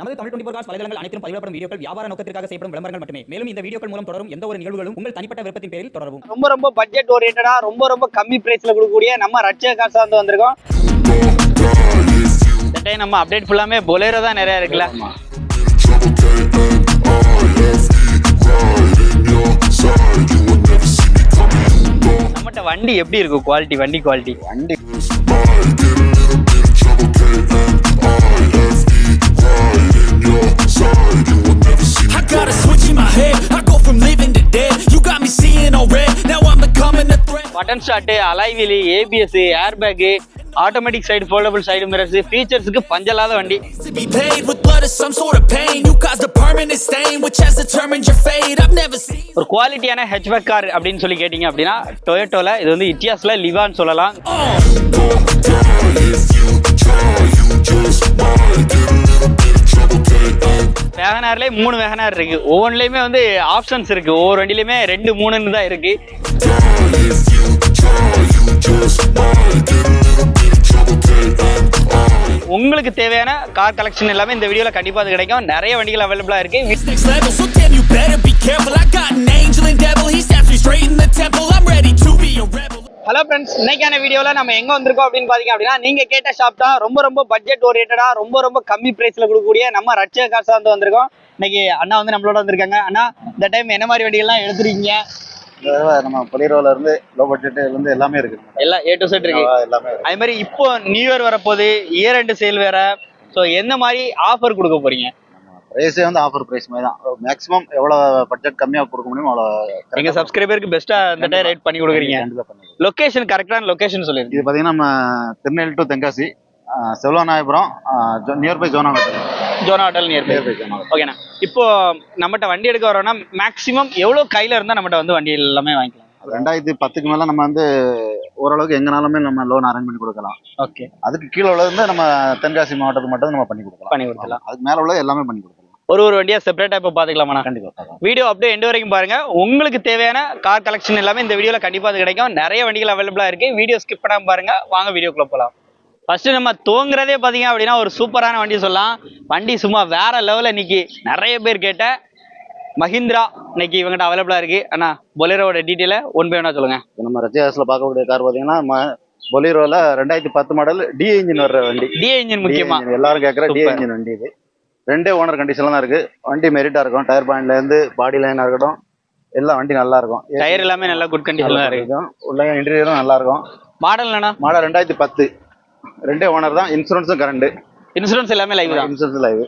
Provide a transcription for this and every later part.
நமது Tamil twenty cos வலைதளங்கள் அனைத்தும் பதிவிடப்படும் வீடியோக்கள் வியாபார நோக்கத்திற்காக செய்யப்படும் விளம்பரங்கள் மட்டுமே. மேலும் இந்த வீடியோக்கள் மூலம் தொடரும் எந்த ஒரு நிகழ்வுகளும் உங்கள் தனிப்பட்ட விருப்பத்தின் பேரில் தொடரவும். ரொம்ப ரொம்ப பட்ஜெட் ஓரியன்டா ரொம்ப ரொம்ப கம்மி பிரைஸ்ல கொடுக்கக்கூடிய நம்ம ரட்சக காசா வந்து வந்திருக்கோம். இந்த டைம் நம்ம அப்டேட் ஃபுல்லாமே பொலேரோ தான் நிறைய இருக்குல்ல. நம்மகிட்ட வண்டி எப்படி இருக்கும்? குவாலிட்டி வண்டி குவாலிட்டி வண்டி I got a switch in my head. I go from living to dead. You got me seeing all red. Now I'm becoming a threat. Button start alloy wheel ABS air bag automatic side foldable side mirrors ஃபீச்சர்ஸுக்கு பஞ்சலாத வண்டி. You never. ஒரு குவாலிட்டியான hatchback car அப்படின்னு சொல்லி கேட்டிங்க அப்படின்னா டொயோட்டோல இது வந்து இட்டியாஸ்ல லிவான்னு சொல்லலாம் வேகனார்லேயே மூணு வேகனார் இருக்கு. ஒவ்வொன்றுலையுமே வந்து ஆப்ஷன்ஸ் இருக்கு. ஒவ்வொரு வண்டியிலுமே ரெண்டு மூணுன்னு தான் இருக்கு. உங்களுக்கு தேவையான கார் கலெக்ஷன் எல்லாமே இந்த வீடியோல கண்டிப்பா அது கிடைக்கும். நிறைய வண்டிகள் அவைலபிளா இருக்கு. ஹலோ ஃப்ரெண்ட்ஸ் இன்னைக்கான வீடியோல நம்ம எங்க வந்திருக்கோம் அப்படின்னு பாத்தீங்க அப்படின்னா நீங்க கேட்ட ஷாப் தான் ரொம்ப ரொம்ப பட்ஜெட் ஓரியன்டா ரொம்ப ரொம்ப கம்மி பிரைஸ்ல கொடுக்கக்கூடிய நம்ம ரட்சக காசா வந்து வந்திருக்கோம். இன்னைக்கு அண்ணா வந்து நம்மளோட வந்திருக்காங்க. அண்ணா இந்த டைம் என்ன மாதிரி வண்டிகள்லாம் எடுத்துருக்கீங்க? நம்ம பொலிரோல இருந்து லோ பட்ஜெட்ல இருந்து எல்லாமே இருக்கு. எல்லாம் ஏ டு செட் இருக்கு. எல்லாமே அதே மாதிரி இப்போ நியூ இயர் வரப்போகுது இயர் ரெண்டு சேல் வேற. ஸோ எந்த மாதிரி ஆஃபர் கொடுக்க போறீங்க? பிரைஸே வந்து ஆஃபர் பிரைஸ் மாதிரி தான். மேக்ஸிமம் எவ்வளவு பட்ஜெட் கம்மியா கொடுக்க முடியுமோ அவ்வளவு எங்க சப்ஸ்கிரைபருக்கு பெஸ்ட்டா இந்த டைம் ரேட் பண்ணி கொடுக்குறீங்க. லொகேஷன் கரெக்டான லொகேஷன் சொல்லிருங்க. இது பாத்தீங்கன்னா நம்ம திருநெல்வேலி டு தென்காசி செல்வநாயபுரம் நியர்பை ஜோனா ஹோட்டல் நியர் நியர்பை ஜோனாகர் ஓகேண்ணா இப்போ நம்மகிட்ட வண்டி எடுக்க வரோம்னா மேக்ஸிமம் எவ்வளோ கையில இருந்தா நம்மகிட்ட வந்து வண்டி எல்லாமே வாங்கிக்கலாம்? ரெண்டாயிரத்தி பத்துக்கு மேல நம்ம வந்து ஓரளவுக்கு எங்கனாலுமே நம்ம லோன் அரேஞ்ச் பண்ணி கொடுக்கலாம். ஓகே அதுக்கு கீழே உள்ளது நம்ம தென்காசி மாவட்டத்துக்கு மட்டும் நம்ம பண்ணி கொடுக்கலாம். பண்ணி கொடுக்கலாம் அதுக்கு மேல உள்ளது எல்லாமே பண்ணி கொடுக்கலாம். ஒரு ஒரு வண்டியா செப்பரேட்டா இப்போ பாத்துக்கலாமாண்ணா? கண்டிப்பா வீடியோ அப்படியே எண்டு வரைக்கும் பாருங்க. உங்களுக்கு தேவையான கார் கலெக்ஷன் எல்லாமே இந்த வீடியோல கண்டிப்பா அது கிடைக்கும். நிறைய வண்டிகள் அவைலபிளா இருக்கு. வீடியோ ஸ்கிப் பண்ணாம பாருங்க. வாங்க வீடியோக்குள்ள போலாம். ஃபர்ஸ்ட் நம்ம துவங்குறதே பாத்தீங்க அப்படின்னா ஒரு சூப்பரான வண்டி சொல்லலாம். வண்டி சும்மா வேற லெவலில் இன்னைக்கு நிறைய பேர் கேட்ட மஹிந்திரா இன்னைக்கு இவங்ககிட்ட அவைலபிளா இருக்கு. அண்ணா பொலேரோட டீட்டெயில ஒன் பை ஒன்னா சொல்லுங்க. இப்ப நம்ம ரஜியாஸ்ல பார்க்கக்கூடிய கார் பாத்தீங்கன்னா பொலிரோல ரெண்டாயிரத்தி பத்து மாடல் டி இன்ஜின் வர்ற வண்டி. டிஏ இன்ஜின் முக்கியமா. எல்லாரும் கேட்குற டி. இன்ஜின் வண்டி இது. ரெண்டே ஓனர் கண்டிஷன்ல தான் இருக்கு. வண்டி மெரிட்டா இருக்கும் டயர் பாயிண்ட்ல இருந்து பாடி லைனா இருக்கட்டும் எல்லாம் வண்டி நல்லா இருக்கும். டயர் எல்லாமே நல்லா குட் கண்டிஷன்ல இருக்கு இருக்கும். உள்ள இன்டீரியரும் நல்லா இருக்கும். மாடல் என்னண்ணா? மாடல் ரெண்டாயிரத்தி பத்து. ரெண்டே ஓனர் தான் இன்சூரன்ஸும் கரண்ட் இன்சூரன்ஸ் எல்லாமே லைவ் தான்? இன்சூரன்ஸ் லைவ்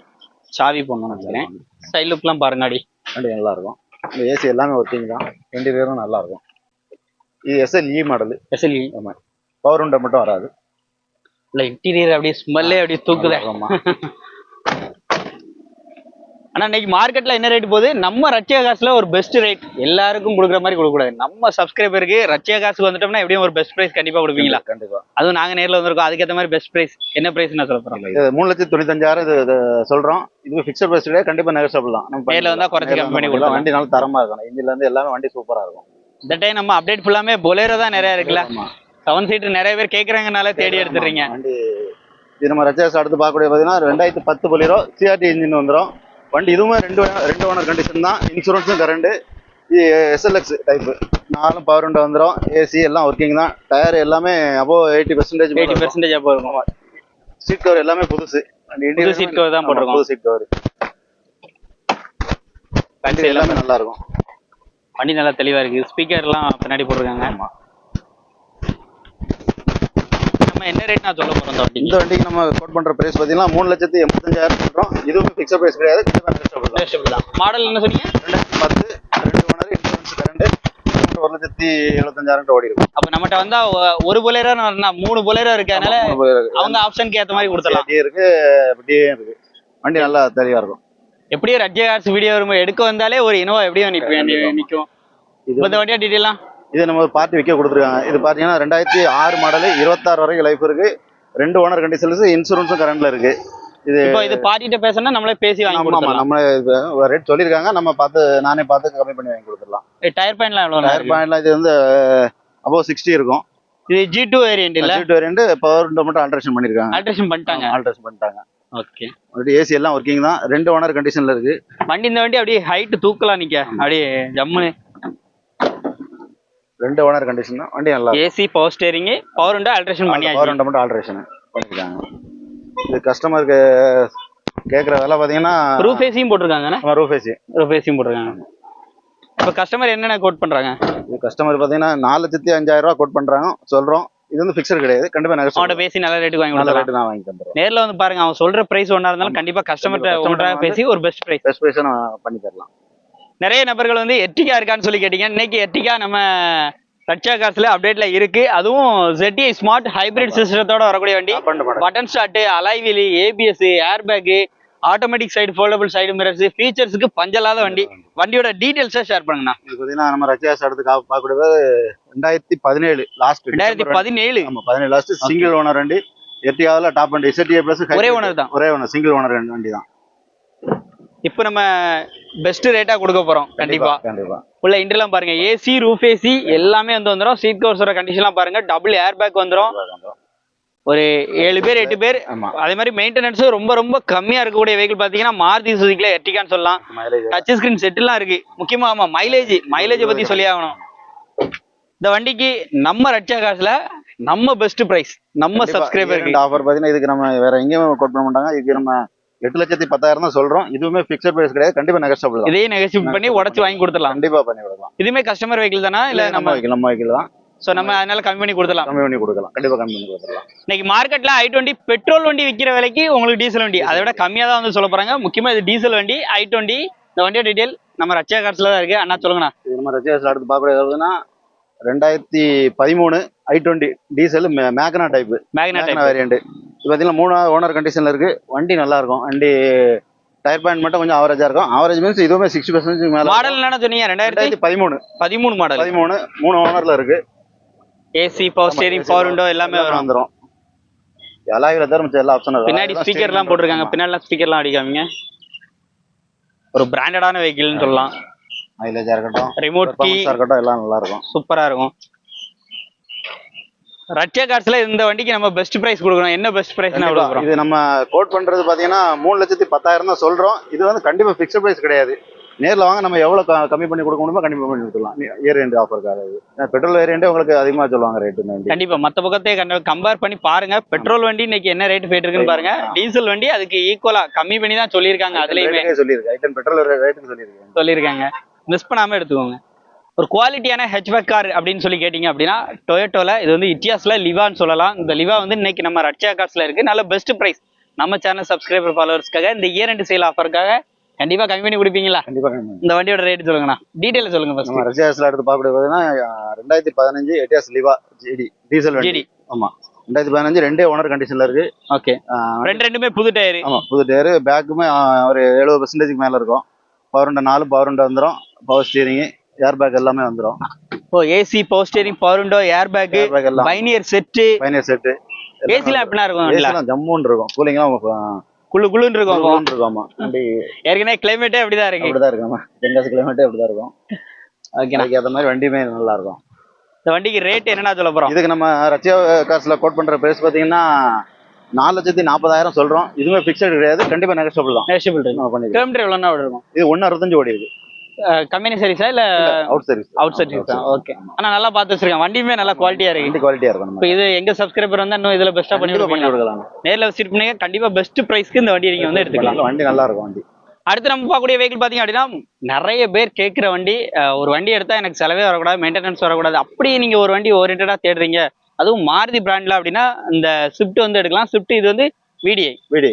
சாவி போடணும்னு நினைக்கிறேன். சைட் லுக்லாம் பாருங்க அடி. வண்டி நல்லா இருக்கும். இந்த ஏசி எல்லாமே ஒர்க்கிங் தான். இன்டீரியரும் நல்லா இருக்கும். இது எஸ்எல்இ மாடல் எஸ்எல்இ ஆமா. பவர் உண்டை மட்டும் வராது. இல்ல இன்டீரியர் அப்படியே ஸ்மெல்லே அப்படியே தூக்குதே. ஆமா. ஆனா இன்னைக்கு மார்க்கெட்ல என்ன ரேட் போகுது? நம்ம ரச்சிய காசுல ஒரு பெஸ்ட் ரேட் எல்லாருக்கும் கொடுக்குற மாதிரி கொடுக்க கூடாது நம்ம சப்ஸ்கிரைபருக்கு ரச்சிய காசுக்கு வந்துட்டோம்னா எப்படியும் ஒரு பெஸ்ட் பிரைஸ் கண்டிப்பா கொடுப்பீங்களா? கண்டிப்பா அதுவும் நாங்க நேர்ல வந்திருக்கோம். அதுக்கேற்ற மாதிரி பெஸ்ட் பிரைஸ் என்ன பிரைஸ் நான் சொல்ல இது மூணு லட்சத்தி தொண்ணூத்தஞ்சாயிரம் இது சொல்றோம். இது பிக்சர் பிரைஸ் கண்டிப்பா நெகசபிள் தான். நம்ம நேர்ல வந்தா குறைச்சு கம்மி பண்ணி கொடுக்கலாம். வண்டி நல்ல தரமா இருக்கணும். இன்ஜின்ல இருந்து எல்லாமே வண்டி சூப்பரா இருக்கும். இந்த டைம் நம்ம அப்டேட் ஃபுல்லாமே பொலேரோ தான் நிறைய இருக்குல்ல. செவன் சீட்டர் நிறைய பேர் கேக்குறாங்கனால தேடி எடுத்துறீங்க வண்டி இது நம்ம ரஜாஸ் அடுத்து பார்க்கக்கூடிய பார்த்தீங்கன்னா ரெண்டாயிரத்தி பத்து பொலிரோ சிஆர்டி இன்ஜின் வந்துடும் வண்டி இதுவுமே ரெண்டு ரெண்டு ஓனர் கண்டிஷன் தான். இன்சூரன்ஸும் கரண்ட் எஸ்எல்எக்ஸ் டைப் நாலும் பவர் உண்டை வந்துடும் ஏசி எல்லாம் ஒர்க்கிங் தான். டயர் எல்லாமே above eighty percentage eighty percentage போயிருக்கும் சீட் கவர் எல்லாமே புதுசு. வண்டி புது seat cover தான் போட்டிருக்கோம். புது சீட் கவர் வண்டி எல்லாமே நல்லா இருக்கும் வண்டி நல்லா தெளிவா இருக்கு. ஸ்பீக்கர்லாம் பின்னாடி போட்டிருக்காங்க. ஆமா. நம்ம என்ன ரேட் நான் சொல்ல போறோம் இந்த வண்டிக்கு? இந்த வண்டிக்கு நம்ம கோட் பண்ற பிரைஸ் பார்த்தீங்கன்னா மூணு லட்சத்தி எண்பத்தஞ்சாயிரம் சொல்றோம். இதுவும் பிக்சர் பிரைஸ் கிடையாது மாடல் என்ன சொன்னீங்க? ரெண்டாயிரத்தி பத்து ரெண்டு ஓனர் இன்சூரன்ஸ் கரண்ட் ஒரு லட்சத்தி எழுபத்தஞ்சாயிரம் ஓடி இருக்கும் அப்ப நம்மகிட்ட வந்தா ஒரு பொலேரோ மூணு பொலேரோ இருக்கு. அதனால அவங்க ஆப்ஷனுக்கு ஏத்த மாதிரி கொடுத்துடலாம். இருக்கு அப்படியே இருக்கு. வண்டி நல்லா தெளிவா இருக்கும். எப்படியும் ரஜ்ஜா கார்ஸ் வீடியோ எடுக்க வந்தாலே ஒரு இனோவா எப்படியும் நிப்ப- நி- நிக்கும். இது இந்த வண்டியா டீட்டெயிலாம் இது நம்ம பார்ட்டி விற்க கொடுத்துருக்காங்க. இது பாத்தீங்கன்னா ரெண்டாயிரத்தி ஆறு மாடல் இருபத்தாறு வரைக்கும் லைஃப் இருக்கு. ரெண்டு ஓனர் கண்டிஷன்ஸ் இன்சூரன்ஸும் கரண்ட்ல இருக்கு. இது இப்போ இது பாட்டிட்ட பேசணும்னா நம்மளே பேசி வாங்கி ஆமா ஆமா. கொடுத்துடலாம். நம்ம ரேட் சொல்லியிருக்காங்க. நம்ம பார்த்து நானே பார்த்து கம்மி பண்ணி வாங்கி கொடுத்துடலாம். டயர் பாயிண்ட்லாம் எவ்வளவு டயர் பாயிண்ட்லாம் இது வந்து அபோவ் சிக்ஸ்டி இருக்கும். இது ஜி டூ வேரியன்ட் இல்ல? சீட் வேரியண்ட் பவர் மட்டும் ஆல்ட்ரேஷன் பண்ணிருக்காங்க ஆல்ட்ரேஷன் பண்ணிட்டாங்க. ஆல்ட்ரேஷன் பண்ணிட்டாங்க. ஓகே வண்டி ஏசி எல்லாம் ஒர்க்கிங் தான். ரெண்டு ஓனர் கண்டிஷன்ல இருக்கு. வண்டி இந்த வண்டி அப்படியே ஹைட் தூக்கலாம் நிக்க. அப்படியே ஜம்முன்னு ரெண்டு ஓனர் கண்டிஷன் தான். வண்டி நல்லா ஏசி பவர் ஸ்டேரிங் பவர் உண்டா ஆல்ட்ரேஷன் பவர் பண்ணியாச்சு. ரெண்டு மட்டும் ஆல்ட்ரேஷன் பண்ணிருக்காங்க இது கஸ்டமருக்கு கேட்குற விலை பார்த்தீங்கன்னா ரூஃப் ஏசியும் போட்டிருக்காங்கண்ணே ரூஃப் ஏசி ரூஃப் ஏசியும் போட்டிருக்காங்க. இப்போ கஸ்டமர் என்னென்ன கோட் பண்றாங்க? இது கஸ்டமர் பார்த்தீங்கன்னா நாலு லட்சத்தி அஞ்சாயிரம் ரூபா கோட் பண்றாங்க. சொல்றோம். இது வந்து ஃபிக்ஸட் கிடையாது. கண்டிப்பா அவன்கிட்ட நெகஸ்ட் பேசி நல்ல ரேட்டுக்கு வாங்கி நல்ல ரேட்டு நான் வாங்கி தந்துடுறோம் நேர்ல வந்து பாருங்க அவன் சொல்ற பிரைஸ் ஒன்றா இருந்தாலும் கண்டிப்பா கண்டிப்பா. ஒன்றா பேசி ஒரு பெஸ்ட் பிரைஸ் பெஸ்ட் ப்ரைஸை நான் பண்ணி தரலாம். நிறைய நபர்கள் வந்து எர்டிகா இருக்கான்னு சொல்லி கேட்டீங்க. இன்னைக்கு எர்டிகா நம்ம ரட்சா காசுல அப்டேட்ல இருக்கு. அதுவும் ZTI ஸ்மார்ட் ஹைபிரிட் சிஸ்டத்தோட வரக்கூடிய வண்டி. Button start alloy wheel ABS air bag automatic side foldable side mirrors ஃபீச்சர்ஸ்க்கு பஞ்சலாத வண்டி. வண்டியோட டீடைல்ஸை ஷேர் பண்ணுங்கண்ணா. இது பார்த்தீங்கன்னா நம்ம ரச்சியாஸ் அடுத்து பார்க்கக்கூடியது ரெண்டாயிரத்தி பதினேழு லாஸ்ட் ரெண்டாயிரத்தி பதினேழு? ஆமா பதினேழு லாஸ்ட் சிங்கிள் ஓனர் வண்டி. எட்டியாவில் டாப் வண்டி. இசட்டிஏ பிளஸ் ஒரே owner தான். ஒரே ஓனர் சிங்கிள் ஓனர் வண்டி தான். இப்போ நம்ம பெஸ்ட் ரேட்டா கொடுக்க போறோம். கண்டிப்பா கண்டிப்பா. உள்ள இன்டர்லாம் பாருங்க. ஏசி ரூஃப் ஏசி எல்லாமே வந்து வந்துடும் சீட் கவர்ஸோட கண்டிஷன்லாம் பாருங்க. டபுள் ஏர் பேக் வந்துடும் ஒரு ஏழு பேர் எட்டு பேர். அதே மாதிரி மெயின்டெனன்ஸும் ரொம்ப ரொம்ப கம்மியா இருக்கக்கூடிய வெஹிக்கிள் பாத்தீங்கன்னா மாருதி சுசுக்கில எர்டிகான்னு சொல்லலாம். டச் ஸ்கிரீன் செட்டுலாம் இருக்கு. முக்கியமா ஆமா மைலேஜ் மைலேஜை பத்தி சொல்லி ஆகணும். இந்த வண்டிக்கு நம்ம ரட்சா காசுல நம்ம பெஸ்ட் பிரைஸ் நம்ம சப்ஸ்கிரைபருக்கு ஆஃபர் பார்த்தீங்கன்னா இதுக்கு நம்ம வேற எங்கேயும் கோட் பண்ண மாட்டாங்க. இதுக்கு நம்ம எட்டு லட்சத்தி பத்தாயிரம் தான் சொல்றோம். இதுவுமே ஃபிக்ஸட் பிரைஸ் கிடையாது. கண்டிப்பா நெகஸ்டபிள் தான். இதையும் நெகசிவ் பண்ணி உடச்சு வாங்கி கொடுத்துடலாம். கண்டிப்பா பண்ணி கொடுக்கலாம். இதுவுமே கஸ்டமர் வெஹிக்கிள் தானா? இல்ல நம்ம நம்ம வைக்கலாம் நம்ம வைக்கலாம் சோ நம்ம அதனால கம்மி பண்ணி கொடுத்துடலாம். கம்மி பண்ணி கொடுக்கலாம். கண்டிப்பா கம்மி பண்ணி கொடுத்துடலாம். இன்னைக்கு மார்க்கெட்ல ஐ டுவெண்ட்டி பெட்ரோல் வண்டி விற்கிற விலைக்கு உங்களுக்கு டீசல் வண்டி. அதை விட கம்மியா தான் வந்து சொல்ல போறாங்க. முக்கியமா இது டீசல் வண்டி ஐ டுவெண்ட்டி இந்த வண்டியோட டீடைல் நம்ம ரச்சா கார்ஸ்ல தான் இருக்கு. அண்ணா சொல்லுங்கண்ணா. இது நம்ம ரஜியாஸ் அடுத்து பார்க்கக்கூடியதுன்னா ரெண்டாயிரத்தி பதிமூணு I twenty diesel Magna type Magna variant இது பார்த்தீங்கன்னா மூணாவது ஓனர் கண்டிஷன்ல இருக்கு. வண்டி நல்லா இருக்கும் வண்டி டயர் பேண்ட் மட்டும் கொஞ்சம் ஆவரேஜா இருக்கும். ஆவரேஜ் மீன்ஸ் இதுவுமே சிக்ஸ்டி பர்சன்டேஜ் மேல மாடல் என்னன்னா சொன்னீங்க? ரெண்டாயிரத்தி பதிமூணு. பதிமூணு மாடல் பதிமூணு மூணு ஓனர்ல இருக்கு. AC power steering power window எல்லாமே வந்துடும் தவிர மிச்சம் எல்லா ஆப்ஷனும் பின்னாடி ஸ்பீக்கர் எல்லாம் போட்டிருக்காங்க. பின்னாடி ஸ்பீக்கர் எல்லாம் அடிக்காமீங்க ஒரு பிராண்டடான வெஹிக்கிள்னு சொல்லலாம். மைலேஜா இருக்கட்டும் ரிமோட் கீ இருக்கட்டும் எல்லாம் நல்லா இருக்கும். சூப்பரா இருக்கும். ரட்சா கார்ஸ்ல இந்த வண்டிக்கு நம்ம பெஸ்ட் பிரைஸ் கொடுக்குறோம் என்ன பெஸ்ட் பிரைஸ் இது நம்ம கோட் பண்றது பாத்தீங்கன்னா மூணு லட்சத்தி பத்தாயிரம் தான் சொல்றோம். இது வந்து கண்டிப்பா பிக்சட் பிரைஸ் கிடையாது. நேர்ல வாங்க நம்ம எவ்வளவு க- கம்மி பண்ணி கொடுக்க முடியுமோ கண்டிப்பா பண்ணி கொடுத்துடலாம். இயர் ரெண்டு ஆஃபருக்காக இது. பெட்ரோல் வேரியண்டே உங்களுக்கு அதிகமா சொல்லுவாங்க ரேட் இந்த வண்டி. கண்டிப்பா. மத்த பக்கத்தை கம்பேர் பண்ணி பாருங்க. பெட்ரோல் வண்டி இன்னைக்கு என்ன ரேட் போயிட்டு இருக்குன்னு பாருங்க. டீசல் வண்டி அதுக்கு ஈக்குவலா கம்மி பண்ணி தான் சொல்லியிருக்காங்க. அதுலயுமே ரேட்டுக்கே சொல்லியிருக்கு. ஐட்டன் பெட்ரோல் ரேட்டுக்கு சொல்லியிருக்கு. சொல்லியிருக்காங்க. மிஸ் பண்ணாம எடுத்துக்கோங்க. ஒரு குவாலிட்டியான ஹெச்பேக் கார் அப்படின்னு சொல்லி கேட்டிங்க அப்படின்னா டொயோட்டோல இது வந்து இட்டியாஸ்ல லிவான்னு சொல்லலாம். இந்த லிவா வந்து இன்னைக்கு நம்ம ரட்சா கார்ஸ்ல இருக்கு. நல்ல பெஸ்ட் பிரைஸ் நம்ம சேனல் சப்ஸ்கிரைபர் ஃபாலோவர்ஸ்க்காக இந்த இயர் ரெண்டு சேல் ஆஃபருக்காக கண்டிப்பா கம்மி பண்ணி கொடுப்பீங்களா? கண்டிப்பா கம்மி பண்ணி. இந்த வண்டியோட ரேட் சொல்லுங்கண்ணா. டீடைல் சொல்லுங்க நம்ம ஃபர்ஸ்ட் ரஜியாஸ்ல எடுத்து பார்க்கக்கூடிய பார்த்தீங்கன்னா ரெண்டாயிரத்தி பதினஞ்சு Etios Liva GD diesel GD ஆமா. ரெண்டாயிரத்தி பதினஞ்சு ரெண்டே ஓனர் கண்டிஷன்ல இருக்கு. ஓகே ரெண்டு ரெண்டுமே புது டயரு ஆமா புது டயரு பேக்குமே ஒரு எழுபது பர்சன்டேஜ்க்கு மேல இருக்கும். பவர் உண்டை நாலு பவர் உண்டை வந்துடும் பவர் ஸ்டீரிங் ஏர் பேக் எல்லாமே வந்துடும் ஓ AC power steering power window air bag எல்லாம். பைனியர் செட்டு பைனர் செட்டு ஏசிலாம் எப்படின்னா இருக்கும்? ஏசிலாம் ஜம்முன்னு இருக்கும். கூலிங்லாம் குளு குளுன்னு இருக்கும் இருக்கும் வண்டி ஏற்கனவே கிளைமேட்டே அப்படிதான் இருக்கு. அப்படிதான் இருக்கும் தென்காசி கிலோமீட்டர் அப்படிதான் இருக்கும். ஓகேண்ணா. அதுக்கு ஏற்ற மாதிரி வண்டியுமே நல்லா இருக்கும். இந்த வண்டிக்கு ரேட் என்னன்னா சொல்ல போறோம்? இதுக்கு நம்ம ரச்சியா காசுல கோட் பண்ற பிரைஸ் பாத்தீங்கன்னா நாலு லட்சத்தி நாற்பதாயிரம் சொல்றோம். இதுவுமே பிக்சட் கிடையாது. கண்டிப்பா நெகஸ்டபிள் தான். நெகஷியபிள் இருக்கு. கிலோமீட்டர் எவ்வளோனா இருக்கும் இது ஒன்னு அறுபத்தஞ்சு ஓடி இருக்கு கம்பெனி சர்வீஸா இல்ல அவுட் சர்வீஸ் அவுட் சர்வீஸ் தான் ஓகே ஆனா நல்லா பார்த்து வச்சிருக்கேன் வண்டியுமே நல்லா குவாலிட்டியா இருக்கு. வண்டி குவாலிட்டியா இருக்கும் இப்போ இது எங்க சப்ஸ்கிரைபர் வந்தா இன்னும் இதுல பெஸ்டா பண்ணி பண்ணி கொடுக்கலாம். நேர்ல விசிட் பண்ணீங்க கண்டிப்பா பெஸ்ட் பிரைஸ்க்கு இந்த வண்டியை நீங்க வந்து எடுத்துக்கலாம். வண்டி நல்லா இருக்கும் வண்டி. அடுத்து நம்ம பார்க்கக்கூடிய வெஹிக்கிள் பாத்தீங்க அப்படின்னா நிறைய பேர் கேட்குற வண்டி ஒரு வண்டி எடுத்தா எனக்கு செலவே வரக்கூடாது மெயின்டெனன்ஸ் வரக்கூடாது. அப்படி நீங்க ஒரு வண்டி ஓரியன்டா தேடுறீங்க. அதுவும் மாருதி பிராண்ட்ல அப்படின்னா இந்த ஸ்விஃப்ட் வந்து எடுக்கலாம். ஸ்விஃப்ட் இது வந்து விடிஐ வீடி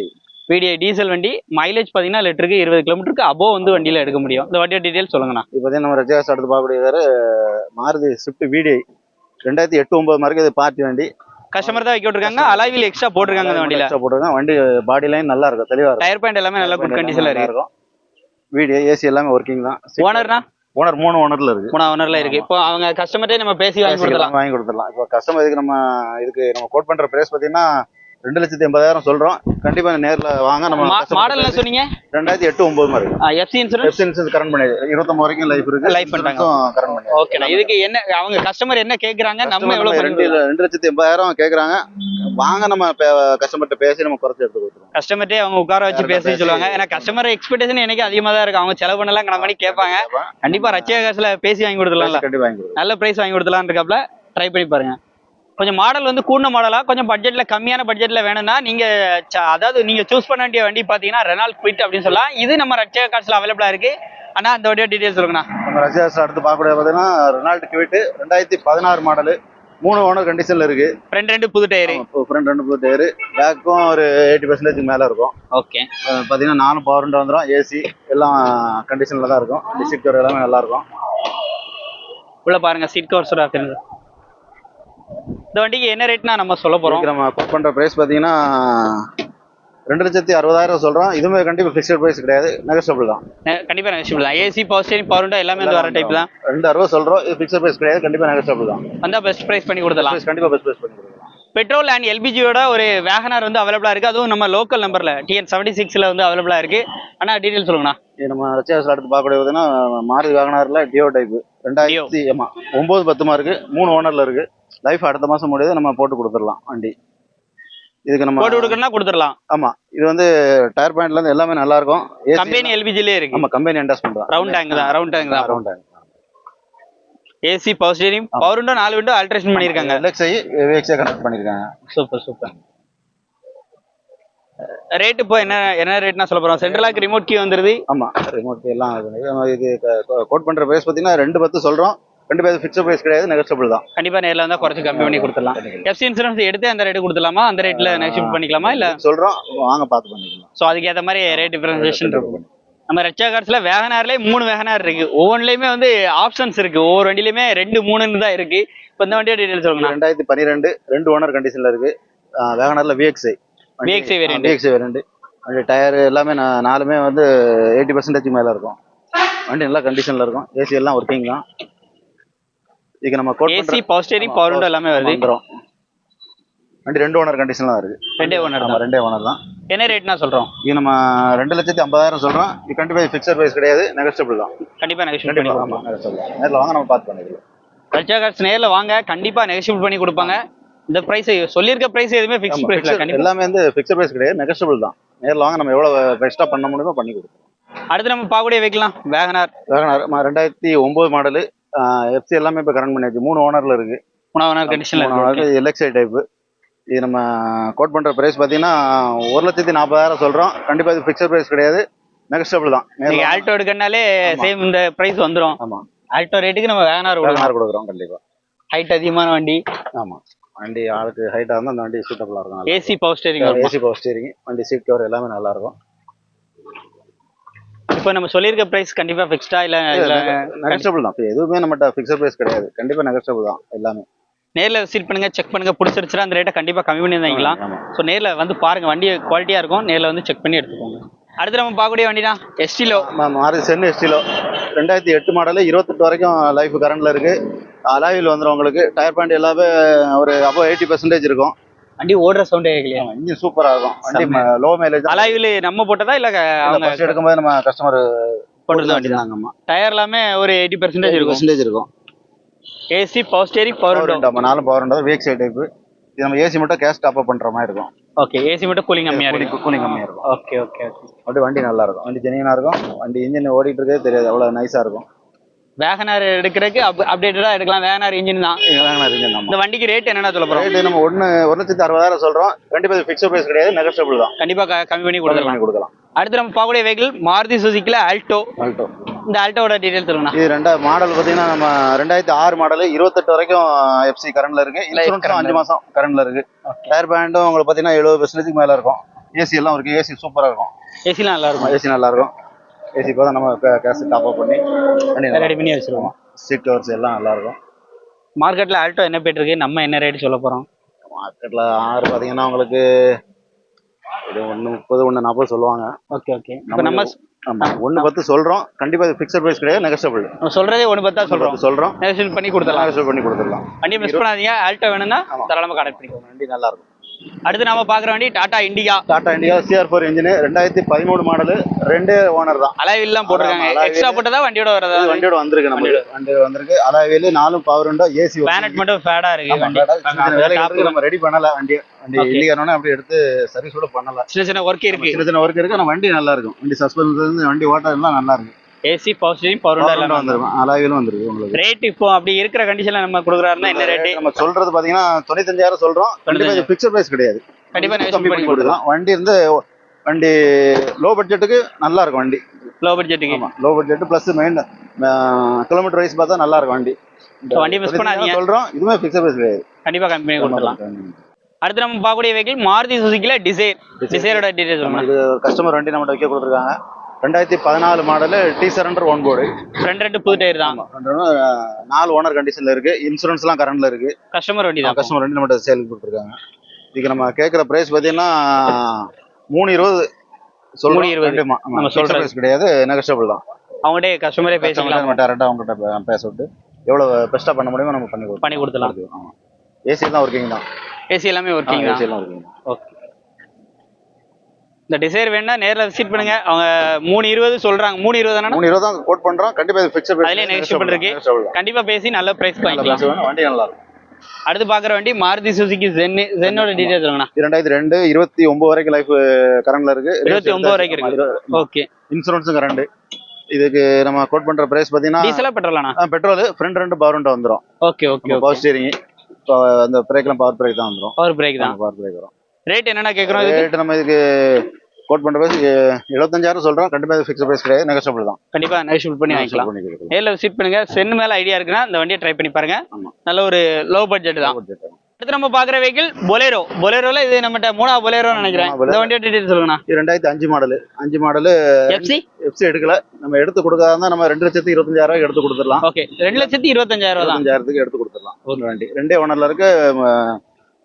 விடிஐ டீசல் வண்டி மைலேஜ் பாத்தீங்கன்னா லிட்டருக்கு இருபது கிலோமீட்டருக்கு அபோ வந்து வண்டியில எடுக்க முடியும். இந்த வண்டியோட டீடைல் சொல்லுங்கண்ணா. இப்போ பார்த்தீங்கன்னா நம்ம ரஜியாஸ் அடுத்து பார்க்கக்கூடிய மாருதி ஸ்விஃப்ட் வீடி ரெண்டாயிரத்தி எட்டு ஒன்பது மார்க்கு இது பார்ட்டி வண்டி. கஸ்டமர் தான் வைக்க விட்டுருக்காங்க அலாவில் எக்ஸ்ட்ரா போட்டிருக்காங்க இந்த வண்டியில. extra போட்டிருக்காங்க. வண்டி பாடி லைன் நல்லா இருக்கும் தெளிவா இருக்கும். டயர் பாயிண்ட் எல்லாமே நல்ல குட் கண்டிஷன்ல இருக்கும். வீடியோ ஏசி எல்லாமே ஒர்க்கிங் தான். ஓனர்னா ஓனர் மூணு ஓனர்ல இருக்கு. மூணா ஓனர்ல இருக்கு. இப்போ அவங்க கஸ்டமர்ட்டே நம்ம பேசி வாங்கி கொடுக்கலாம் வாங்கி கொடுத்துடலாம். இப்போ கஸ்டமர் இதுக்கு நம்ம இதுக்கு நம்ம கோட் பண்ற பிரைஸ் பார்த்தீங்கன்னா ரெண்டு லட்சத்தி எண்பதாயிரம் சொல்றோம். கண்டிப்பா நேர்ல வாங்க. நம்ம மாடல் என்ன சொன்னீங்க? ரெண்டாயிரத்தி எட்டு ஒன்பது மாதிரி இருக்கு FC insurance FC insurance current பண்ணி இருபத்தொம்பது வரைக்கும் லைஃப் இருக்கு. Life பண்றாங்க. கரண்ட் பண்ணி ஓகேண்ணா இதுக்கு என்ன அவங்க கஸ்டமர் என்ன கேக்குறாங்க? நம்ம எவ்வளவு ரெண்டு ரெண்டு லட்சத்தி எண்பதாயிரம் கேக்குறாங்க. வாங்க நம்ம கஸ்டமர்கிட்ட பேசி நம்ம குறைச்சி எடுத்து கொடுத்துருவோம். கஸ்டமர்ட்டே அவங்க உட்கார வச்சு பேசி. சொல்லுவாங்க. ஏன்னா கஸ்டமர் எக்ஸ்பெக்டேஷன் எனக்கு அதிகமா தான் இருக்கும். அவங்க செலவு பண்ணலாம் கணக்கு கேட்பாங்க. கண்டிப்பா. ரச்சிக காசுல பேசி வாங்கி கொடுத்துடலாம்ல. கண்டிப்பா வாங்கி நல்ல பிரைஸ் வாங்கி கொடுத்துலாம் இருக்காப்ல. ட்ரை பண்ணி பாருங்க. கொஞ்சம் மாடல் வந்து கூடின மாடலா கொஞ்சம் பட்ஜெட்ல கம்மியான பட்ஜெட்ல வேணும்னா நீங்க ச- அதாவது நீங்க சூஸ் பண்ண வேண்டிய வண்டி பாத்தீங்கன்னா ரெனால் குவிட் அப்படின்னு சொல்லலாம். இது நம்ம ரட்சக கார்ஸ்ல அவைலபிளா இருக்கு. ஆனா அந்த வண்டியோட டீடைல்ஸ் சொல்லுங்கண்ணா. நம்ம ரஜியாஸ் அடுத்து பார்க்கக்கூடிய பார்த்தீங்கன்னா ரெனால்டு கிவிட்டு ரெண்டாயிரத்தி பதினாறு மாடலு மூணு ஓனர் கண்டிஷன்ல இருக்கு. ரெண்டு ரெண்டு புது டயரு ஃப்ரண்ட் ரெண்டு புது டயரு பேக்கும் ஒரு எயிட்டி பர்சன்டேஜ் மேல இருக்கும். ஓகே அஹ் பாத்தீங்கன்னா நாலு பவர் விண்டோ வந்துடும் ஏசி எல்லாம் கண்டிஷன்ல தான் இருக்கும். டிஸ்ட்ரிக்ட் எல்லாமே நல்லா இருக்கும். உள்ள பாருங்க சீட் கவர்ஸோட இந்த வண்டிக்கு என்ன ரேட்னா நம்ம சொல்ல போறோம். இதுக்கு நம்ம கோட் பண்ற பிரைஸ் பாத்தீங்கன்னா ரெண்டு லட்சத்தி அறுபதாயிரம் சொல்றோம் இதுவுமே கண்டிப்பா ஃபிக்ஸட் பிரைஸ் கிடையாது. நெகஸ்டபிள் தான். நெ- கண்டிப்பா நெகஷியபிள் தான். AC power steering power window எல்லாமே வந்து வர டைப் தான். ரெண்டு அறுபது சொல்றோம். இது ஃபிக்ஸட் பிரைஸ் கிடையாது. கண்டிப்பா நெகஸ்டபிள் தான். வந்தா பெஸ்ட் பிரைஸ் பண்ணி கொடுத்துடலாம். Price கண்டிப்பா பெஸ்ட் பிரைஸ் பண்ணி கொடுக்கலாம். பெட்ரோல் அண்ட் எல்பிஜியோட ஒரு வேகனார் வந்து அவைலபிளா இருக்கு. அதுவும் நம்ம லோக்கல் நம்பர்ல டிஎன் செவன்டி சிக்ஸ்ல வந்து அவைலபிளா இருக்கு. ஆனா டீடைல் சொல்லுங்கண்ணா. இது நம்ம ரச்சியாஸ் அடுத்து பார்க்கக்கூடிய பார்த்தீங்கன்னா மாருதி வாகனார்ல டியோ டைப் ரெண்டாயிரத்தி ஆமா ஒன்பது பத்து மார்க்கு மூணு ஓனர்ல இருக்கு. லைஃப் அடுத்த மாசம் முடியுது நம்ம போட்டு கொடுத்துடலாம் வண்டி. இதுக்கு நம்ம போட்டு கொடுத்துடலாம். ஆமா இது வந்து டயர் பாயிண்ட்ல இருந்து எல்லாமே நல்லா இருக்கும். கம்பெனி எல்பிஜிலே இருக்கு. ஆமா கம்பெனி என்டாஸ்மெண்ட் தான். ரவுண்ட் டேங்க் தான் ரவுண்ட் டேங்க் தான். Round tank AC power steering power window நாலு விண்டோ ஆல்ட்ரேஷன் பண்ணிருக்காங்க. எல்எக்ஸ்ஐ விஎக்ஸ்ஐ கனெக்ட் பண்ணிருக்காங்க. சூப்பர் சூப்பர் ரேட் இப்போ என்ன என்ன ரேட்னா சொல்ல போறோம்? சென்ட்ரலாக்கு ரிமோட் கீ வந்துருது. ஆமா ரிமோட் எல்லாம் இது. கோட் பண்ற பிரைஸ் பாத்தீங்கன்னா ரெண்டு பத்து சொல்றோம். கண்டிப்பா இது ஃபிக்ஸட் பிரைஸ் கிடையாது நெகஸ்டபிள் தான். கண்டிப்பா நேர்ல வந்தா குறைச்சு கம்மி பண்ணி கொடுத்துடலாம். எஃப்சி இன்சூரன்ஸ் எடுத்து அந்த ரேட் கொடுத்துலாமா அந்த ரேட்ல நெக்ஸ்ட் பண்ணிக்கலாமா இல்ல? சொல்றோம். வாங்க பார்த்து பண்ணிக்கலாம். ஸோ அதுக்கு ஏற்ற மாதிரி ரேட் டிஃபரன்சியேஷன் இருக்கும். நம்ம ரெச்சா கார்ஸ்ல வேகனார்லயே மூணு வேகனார் இருக்கு. ஒவ்வொன்றுலயுமே வந்து ஆப்ஷன்ஸ் இருக்கு. ஒவ்வொரு வண்டியிலுமே ரெண்டு மூணுன்னு தான் இருக்கு. இப்போ இந்த வண்டியோட டீடைல்ஸ் சொல்லுங்கண்ணா. ரெண்டாயிரத்தி பன்னிரெண்டு ரெண்டு ஓனர் கண்டிஷன்ல இருக்கு. வேகனர்ல VXI VXI variant. VXI variant வண்டி டயர் எல்லாமே நா- நாலுமே வந்து எயிட்டி பர்சன்டேஜ் மேல இருக்கும். வண்டி நல்ல கண்டிஷன்ல இருக்கும். ஏசி எல்லாம் ஒர்க்கிங் தான். இதுக்கு நம்ம quote AC power steering power window எல்லாமே வருது. வண்டி ரெண்டு ஓனர் கண்டிஷன்ல இருக்கு. ரெண்டே ஓனர் தான். ரெண்டே ஓனர் தான். என்ன ரேட்னா சொல்றோம்? இது நம்ம ரெண்டு லட்சத்தி ஐம்பதாயிரம் சொல்றோம். இது கண்டிப்பா ஃபிக்ஸட் பிரைஸ் கிடையாது. நெகஸ்டபிள் தான். கண்டிப்பா நெகோஷியேட் பண்ணி நெகஸ்டபிள் நேரில் வாங்க நம்ம பார்த்து பண்ணிக்கலாம். ரெச்சா கார்ஸ் நேர்ல வாங்க. கண்டிப்பா நெகோஷியேட் பண்ணி கொடுப்பாங்க. இந்த பிரைஸ் சொல்லியிருக்க பிரைஸ் எதுவுமே ஃபிக்ஸ் கண்டிப்பா. எல்லாமே வந்து ஃபிக்ஸட் பிரைஸ் கிடையாது. நெகஸ்டபிள் தான். நேரில் வாங்க நம்ம எவ்வளவு எக்ஸ்ட்ரா பண்ண முடியுமோ பண்ணி கொடுப்போம் அடுத்து நம்ம பார்க்கக்கூடிய வைக்கலாம். வேகனார். வேகனார் ரெண்டாயிரத்தி ஒன்பது மாடலு எஃப்சி எல்லாமே இப்போ கரண்ட் பண்ணியாச்சு. மூணு ஓனர்ல இருக்கு. மூணாவது கண்டிஷன்ல மூணு இருக்கு. owner, எல்எக்ஸ்ஐ டைப்பு இது நம்ம கோட் பண்ற பிரைஸ் பார்த்தீங்கன்னா ஒரு லட்சத்தி நாற்பதாயிரம் சொல்றோம். கண்டிப்பா இது ஃபிக்ஸட் பிரைஸ் கிடையாது. நெகஸ்டபிள் தான். ஆல்டோ எடுக்கனாலே. சேம் இந்த பிரைஸ் வந்துரும். ஆமா. ஆல்டோ ரேட்டுக்கு நம்ம வேகனார் வேகனார் கொடுக்குறோம் கண்டிப்பா. ஹைட் அதிகமான வண்டி. ஆமா. வண்டி ஆளுக்கு ஹைட்டாக இருந்தால் அந்த வண்டி சூட்டபுளாக இருக்கும். AC power steering AC power steering வண்டி சீட் கவர் எல்லாமே நல்லா இருக்கும். இப்போ நம்ம சொல்லியிருக்க பிரைஸ் கண்டிப்பா ஃபிக்ஸ்டா இல்ல இல்ல நெகஸ்டபிள் தான். எதுவுமே நம்மகிட்ட ஃபிக்ஸட் பிரைஸ் கிடையாது. கண்டிப்பா நெகஸ்டபிள் தான் எல்லாமே. நேர்ல விசிட் பண்ணுங்க செக் பண்ணுங்க. பிடிச்சிருச்சுன்னா அந்த ரேட்டை கண்டிப்பா கம்மி பண்ணி ஆமா. ஸோ நேர்ல வந்து பாருங்க வண்டி குவாலிட்டியா இருக்கும். நேர்ல வந்து செக் பண்ணி எடுத்துக்கோங்க. அடுத்து நம்ம பார்க்கக்கூடிய வண்டி தான் எஸ்டிலோ ஆமா, மாருதி சென் எஸ்டிலோ ரெண்டாயிரத்தி எட்டு மாடலு இருபத்தெட்டு வரைக்கும் லைஃப் கரண்ட்ல இருக்கு. அலாயில் வந்துடும் உங்களுக்கு டயர் பாயிண்ட் எல்லாமே ஒரு அப்போ எயிட்டி பர்சன்டேஜ் இருக்கும். வண்டி ஓடுற சவுண்டே கேட்கலையா இன்ஜின் சூப்பராக இருக்கும். வண்டி லோ மைலேஜ் அலாய்வில் நம்ம போட்டதா இல்ல ஃபர்ஸ்ட் எடுக்கும்போது நம்ம கஸ்டமர் போட்டிருந்த வண்டி தான் ஆமா டயர் எல்லாமே ஒரு எயிட்டி பெர்சன்டேஜ் இருக்கும். பர்சன்டேஜ் இருக்கும். AC power steering power window நம்ம நாலும் பவர் விண்டோ வேக் சைட் டைப் இது நம்ம ஏசி மட்டும் கேஸ் டாப் அப் பண்ற மாதிரி இருக்கும். ஓகே ஏசி மட்டும் கூலிங் கம்மியா இருக்கு கூலிங் கம்மியா இருக்கும். ஓகே ஓகே ஓகே வண்டி நல்லா இருக்கும். வண்டி ஜெனியனா இருக்கும். வண்டி இன்ஜின் ஓடிட்டு இருக்கே தெரியாது. அவ்வளவு நைஸா இருக்கும். வேகனார் எடுக்கிறதுக்கு அப்டேட்டடா எடுக்கலாம். வேகனார் இன்ஜின் தான். வேகனார் இன்ஜின் நம்ம இந்த வண்டிக்கு ரேட் என்னென்ன சொல்ல போறோம்? ரேட் நம்ம ஒன்று ஒரு லட்சத்தி அறுபதாயிரம் சொல்றோம். கண்டிப்பா இது ஃபிக்ஸட் பிரைஸ் கிடையாது நெகஸ்டபிள் தான். கண்டிப்பா க- கம்மி பண்ணி பண்ணி கொடுக்கலாம். அடுத்து நம்ம பார்க்கக்கூடிய வெஹிக்கிள் மாருதி சுசுக்கில ஆல்டோ ஆல்டோ இந்த ஆல்டோவோட டீடைல் சொல்லுங்கண்ணா. இது ரெண்டா மாடல் பார்த்தீங்கன்னா நம்ம ரெண்டாயிரத்தி ஆறு மாடல் இருபத்தெட்டு வரைக்கும் எஃப்சி கரண்ட்ல இருக்கு. இன்சூரன்ஸும் அஞ்சு மாசம் கரண்ட்ல இருக்கு. டயர் பேண்டும் உங்களுக்கு பார்த்தீங்கன்னா எழுபது பர்சன்டேஜ்க்கு மேல இருக்கும். ஏசி எல்லாம் இருக்கு. ஏசி சூப்பரா இருக்கும். ஏசிலாம் நல்லா இருக்கும். ஏசி நல்லா இருக்கும். ஏசி தான் நம்ம கேஸ் டாப் அப் பண்ணி ரெடி பண்ணி வச்சிருவோம். சீட் கவர்ஸ் எல்லாம் நல்லா இருக்கும். மார்க்கெட்ல ஆல்டோ என்ன போயிட்டு இருக்கு? நம்ம என்ன ரேட் சொல்ல போறோம்? மார்க்கெட்ல ஆறு பார்த்தீங்கன்னா உங்களுக்கு இது ஒன்று முப்பது ஒன்று நாற்பது சொல்லுவாங்க. ஓகே ஓகே இப்போ நம்ம ஆமா ஒன்று பத்து சொல்றோம். கண்டிப்பா இது ஃபிக்ஸட் பிரைஸ் கிடையாது நெகஸ்டபிள் நம்ம சொல்றதே ஒன்று பத்தா சொல்றோம். சொல்றோம். நெகோஷியேட் பண்ணி கொடுத்துடலாம். நெகஸ்டபிள் பண்ணி கொடுத்துடலாம். வண்டியை மிஸ் பண்ணாதீங்க. ஆல்டோ வேணும்னா. தாராளமாக கனெக்ட் பண்ணிக்கோங்க. வண்டி நல்லா இருக்கும். அடுத்து நம்ம பாக்குற வண்டி Tata Indica Tata Indica CR four engine ரெண்டாயிரத்தி பதிமூணு மாடலு ரெண்டே ஓனர் தான். அலைவில்லாம் போட்டிருக்காங்க. எக்ஸ்ட்ரா. போட்டதா வண்டியோட வரதா வண்டியோட வந்திருக்கு நம்ம வண்டி வந்திருக்கு. அலாவேலு நாலும் பவர் உண்டோ? ஏசி பேனட் மட்டும் ஃபேடா இருக்கு நம்ம ரெடி பண்ணல. வண்டி வண்டி. இண்டிகானோட அப்படி எடுத்து சர்வீஸ் கூட பண்ணல சின்ன சின்ன ஒர்க் இருக்கு. சின்ன சின்ன ஒர்க் இருக்கு. ஆனா வண்டி நல்லா இருக்கும். வண்டி சஸ்பென்ஸ் வண்டி ஓட்ட எல்லாம் நல்லா இருக்கு AC power steering power window வந்திருக்கும் அலாவேலும் வந்திருக்கு உங்களுக்கு. ரேட் இப்போ அப்படி இருக்கிற கண்டிஷன்ல நம்ம கொடுக்குறாருன்னா என்ன ரேட் நம்ம சொல்றது பாத்தீங்கன்னா தொண்ணூத்தஞ்சாயிரம் சொல்றோம். கண்டிப்பா பிக்சர் பிரைஸ் கிடையாது. கண்டிப்பா கம்மி பண்ணி கொடுக்கலாம். வண்டி இருந்து வண்டி லோ பட்ஜெட்டுக்கு நல்லா இருக்கும் வண்டி. லோ பட்ஜெட்டுக்கு ஆமா low budget plus main kilometre wise பார்த்தா நல்லா இருக்கும் வண்டி. வண்டி மிஸ் பண்ணாதீங்க. சொல்றோம். இதுவுமே பிக்சர் பிரைஸ் கிடையாது. கண்டிப்பா கம்பெனி கொடுத்துடலாம். அடுத்து நம்ம பார்க்கக்கூடிய வெஹிக்கிள் மாருதி சுசுக்கில டிசைர் டிசைரோட டீடைல்ஸ் இது கஸ்டமர் வண்டி நம்மகிட்ட வைக்க கொடுத்துருக்காங்க. ரெண்டாயிரத்தி பதினாலு மாடலு டி சரண்டர் ஒன் போர்டு ஃப்ரண்ட் ரெண்டு புது டயர் தான். நாலு ஓனர் கண்டிஷன்ல இருக்கு. இன்சூரன்ஸ்லாம் கரண்ட்ல இருக்கு. கஸ்டமர் வண்டி தான். கஸ்டமர் வண்டி நம்மகிட்ட சேலுக்கு கொடுத்துருக்காங்க. இதுக்கு நம்ம கேட்குற பிரைஸ் பார்த்தீங்கன்னா மூணு இருபது மூணு இருபது. நம்ம நம்ம சொல்ற. பிரைஸ் கிடையாது. நெகஸ்டபிள் தான். அவங்ககிட்ட கஸ்டமரே பேசிக்கலாம். நம்ம டேரக்டாக அவங்ககிட்ட பேச விட்டு எவ்வளோ பெஸ்ட்டாக பண்ண முடியுமோ நம்ம பண்ணி பண்ணி கொடுத்துடலாம். ஆமாம் ஏசி தான் ஒர்க்கிங் தான். ஏசி எல்லாமே ஒர்க்கிங் ஏசி எல்லாம் ஒர்க்கிங் ஓகே இந்த டிசைர் வேணா நேர்ல விசிட் பண்ணுங்க. அவங்க மூணு இருபது சொல்றாங்க. மூணு இருபது மூணு இருபது தான் கோட் பண்றோம். கண்டிப்பா ஃபிக்ஸட் அதுலயே negotiable இருக்கு. கண்டிப்பா பேசி நல்ல பிரைஸ் வாங்கிக்கலாம். வண்டி நல்லா இருக்கும். அடுத்து பாக்குற வண்டி மாருதி சுசுகி ஜென் ஜென்னோட டீடைல்ஸ் சொல்லுங்கண்ணா ரெண்டாயிரத்தி ரெண்டு இருபத்தி ஒன்பது வரைக்கும் லைஃப் கரண்ட்ல இருக்கு. இருபத்தி ஒன்பது வரைக்கும் இருக்கு. ஓகே இன்சூரன்ஸும் கரண்ட் இதுக்கு நம்ம கோட் பண்ற பிரைஸ் பாத்தீங்கன்னா டீசலா பெட்ரோலாண்ணா பெட்ரோல் ஃப்ரண்ட் ரெண்டு பவர் ரெண்டு வந்துரும். ஓகே ஓகே பவர் ஸ்டீரிங் அந்த பிரேக்லாம் பவர் பிரேக் தான் வந்துரும். பவர் பிரேக் தான். பவர் பிரேக் வரும். ரேட் என்னென்ன கேக்குறோம் இதுக்கு? ரேட் நம்ம இதுக்கு கோட் பண்ற பிரைஸ் எழுபத்தஞ்சாயிரம் சொல்றோம். கண்டிப்பா இது ஃபிக்ஸ் பிரைஸ் கிடையாது. நெகஸ்டபிள் தான். கண்டிப்பா நெகோஷியபிள் பண்ணி வாங்கிக்கலாம். நேர்ல விசிட் பண்ணுங்க. சென் மேல ஐடியா இருக்குன்னா இந்த வண்டியை ட்ரை பண்ணி பாருங்க. நல்ல ஒரு லோ பட்ஜெட் தான். அடுத்து நம்ம பாக்குற வெஹிக்கிள் பொலேரோ பொலேரோல இது நம்மகிட்ட மூணாவது பொலேரோ நினைக்கிறேன். இந்த வண்டியோட டீடைல்ஸ் சொல்லுங்கண்ணா. இது ரெண்டாயிரத்தி அஞ்சு மாடலு அஞ்சு மாடலு எஃப்சி எஃப்சி எடுக்கல. நம்ம எடுத்து கொடுக்காத நம்ம ரெண்டு லட்சத்தி இருபத்தஞ்சாயிரம் ரூபாய் எடுத்து கொடுத்துடலாம். ஓகே ரெண்டு லட்சத்தி இருபத்தஞ்சாயிரம் இருபத்தஞ்சாயிரத்துக்கு எடுத்து கொடுத்துடலாம். ஒரு வண்டி. ரெண்டே ஓனர்ல இருக்கு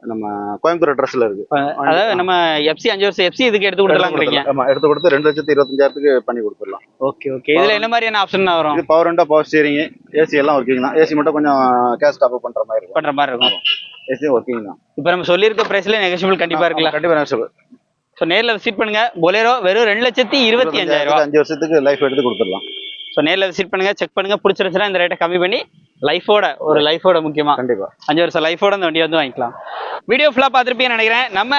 நம்ம கோயம்புத்தூர் அட்ரஸ்ல இருக்கு. அதாவது நம்ம எஃப்சி அஞ்சு வருஷம் எஃப்சி இதுக்கு எடுத்து கொடுத்துலாங்கிறீங்க ஆமா எடுத்து கொடுத்து ரெண்டு லட்சத்தி இருபத்தஞ்சாயிரத்துக்கு பண்ணி கொடுத்துடலாம். ஓகே ஓகே இதுல என்ன மாதிரியான ஆப்ஷன் வரும்? இது power window power steering AC எல்லாம் ஒர்க்கிங் தான். ஏசி மட்டும் கொஞ்சம் கேஷ் டாப் பண்ற மாதிரி இருக்கும். பண்ற மாதிரி இருக்கும். ஏசி ஒர்க்கிங் தான். இப்போ நம்ம சொல்லியிருக்க பிரைஸ்ல நெகோஷியபிள் கண்டிப்பா இருக்குல்ல? கண்டிப்பா நெக்ஸ்ட் ஸோ நேர்ல விசிட் பண்ணுங்க. பொலேரோ வெறும் ரெண்டு லட்சத்தி இருபத்தி அஞ்சாயிரம் அஞ்சு வருஷத்துக்கு லைஃப் எடுத்து கொடுத்துடலாம். ஸோ நேர்ல விசிட் பண்ணுங்க செக் பண்ணுங்க. பிடிச்சிருச்சுன்னா இந்த ரேட்டை கம்மி பண்ணி லைஃபோட ஒரு லைஃபோட முக்கியமா. கண்டிப்பா. அஞ்சு வருஷம் லைஃபோட இந்த வண்டியை வந்து வாங்கிக்கலாம். வீடியோ ஃபுல்லாக பார்த்துருப்பீங்கன்னு நினைக்கிறேன். நம்ம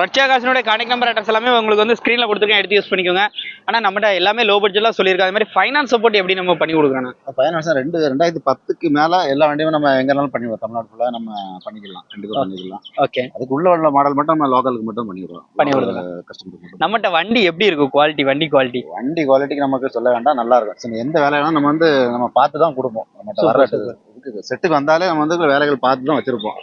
ரட்சாகாசனோட கான்டாக்ட் நம்பர் அட்ரஸ் எல்லாமே உங்களுக்கு வந்து ஸ்க்ரீனில் கொடுத்துருக்கேன். எடுத்து யூஸ் பண்ணிக்கோங்க. ஆனால் நம்மகிட்ட எல்லாமே லோ பட்ஜெட்லாம் சொல்லியிருக்காங்க. அது மாதிரி ஃபைனான்ஸ் சப்போர்ட் எப்படி நம்ம பண்ணி கொடுக்குறோம் ஃபைனான்ஸ் ரெண்டு ரெண்டாயிரத்தி பத்துக்கு மேல எல்லா வண்டியுமே நம்ம எங்கனாலும் பண்ணிடுவோம். தமிழ்நாடு ஃபுல்லா நம்ம பண்ணிக்கலாம். கண்டிப்பா பண்ணிக்கலாம். ஓகே அதுக்கு உள்ள உள்ள மாடல் மட்டும் நம்ம லோக்கலுக்கு மட்டும் பண்ணிடுவோம். பண்ணி கொடுக்கலாம். கஸ்டமருக்கு நம்மகிட்ட வண்டி எப்படி இருக்கும்? குவாலிட்டி வண்டி குவாலிட்டி வண்டி குவாலிட்டிக்கு நமக்கு சொல்ல வேண்டாம். நல்லா இருக்கும். சரி எந்த வேலைகளும் நம்ம வந்து நம்ம பார்த்து தான் கொடுப்போம். நம்ம செட்டுக்கு வந்தாலே நம்ம வந்து வேலைகள் பார்த்து தான் வச்சிருப்போம்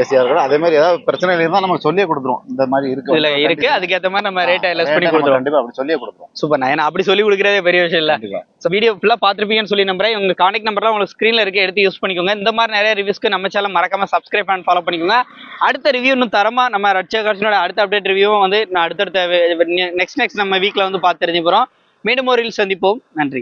ஏசியா இருக்கட்டும் அதே மாதிரி ஏதாவது பிரச்சனை இருந்தால் நம்ம சொல்லியே கொடுத்துருவோம். இந்த மாதிரி இருக்கு. இதுல இருக்கு. அதுக்கேற்ற மாதிரி நம்ம ரேட்டை லெஸ் பண்ணி கொடுத்துருவோம். கண்டிப்பா அப்படி சொல்லியே கொடுத்துருவோம். சூப்பர். நான் அப்படி சொல்லி கொடுக்குறதே பெரிய விஷயம் இல்லை. ஸோ வீடியோ ஃபுல்லாக பார்த்துருப்பீங்கன்னு சொல்லி நம்புறேன். உங்க கான்டாக்ட் நம்பர்லாம் உங்களுக்கு ஸ்க்ரீனில் இருக்கு. எடுத்து யூஸ் பண்ணிக்கோங்க. இந்த மாதிரி நிறைய ரிவ்யூஸ்க்கு நம்ம சேனல் மறக்காம சப்ஸ்கிரைப் பண்ணி ஃபாலோ பண்ணிக்கோங்க. அடுத்த ரிவ்யூ இன்னும் தரமா நம்ம ரட்சா கார்ஷனோட அடுத்த அப்டேட் ரிவ்யூவும் வந்து நான் அடுத்தடுத்த நெக்ஸ்ட் நெக்ஸ்ட் நம்ம வீக்ல வந்து பார்த்து தெரிஞ்சு போகிறோம் மீண்டும் ஒரு சந்திப்போம். நன்றி.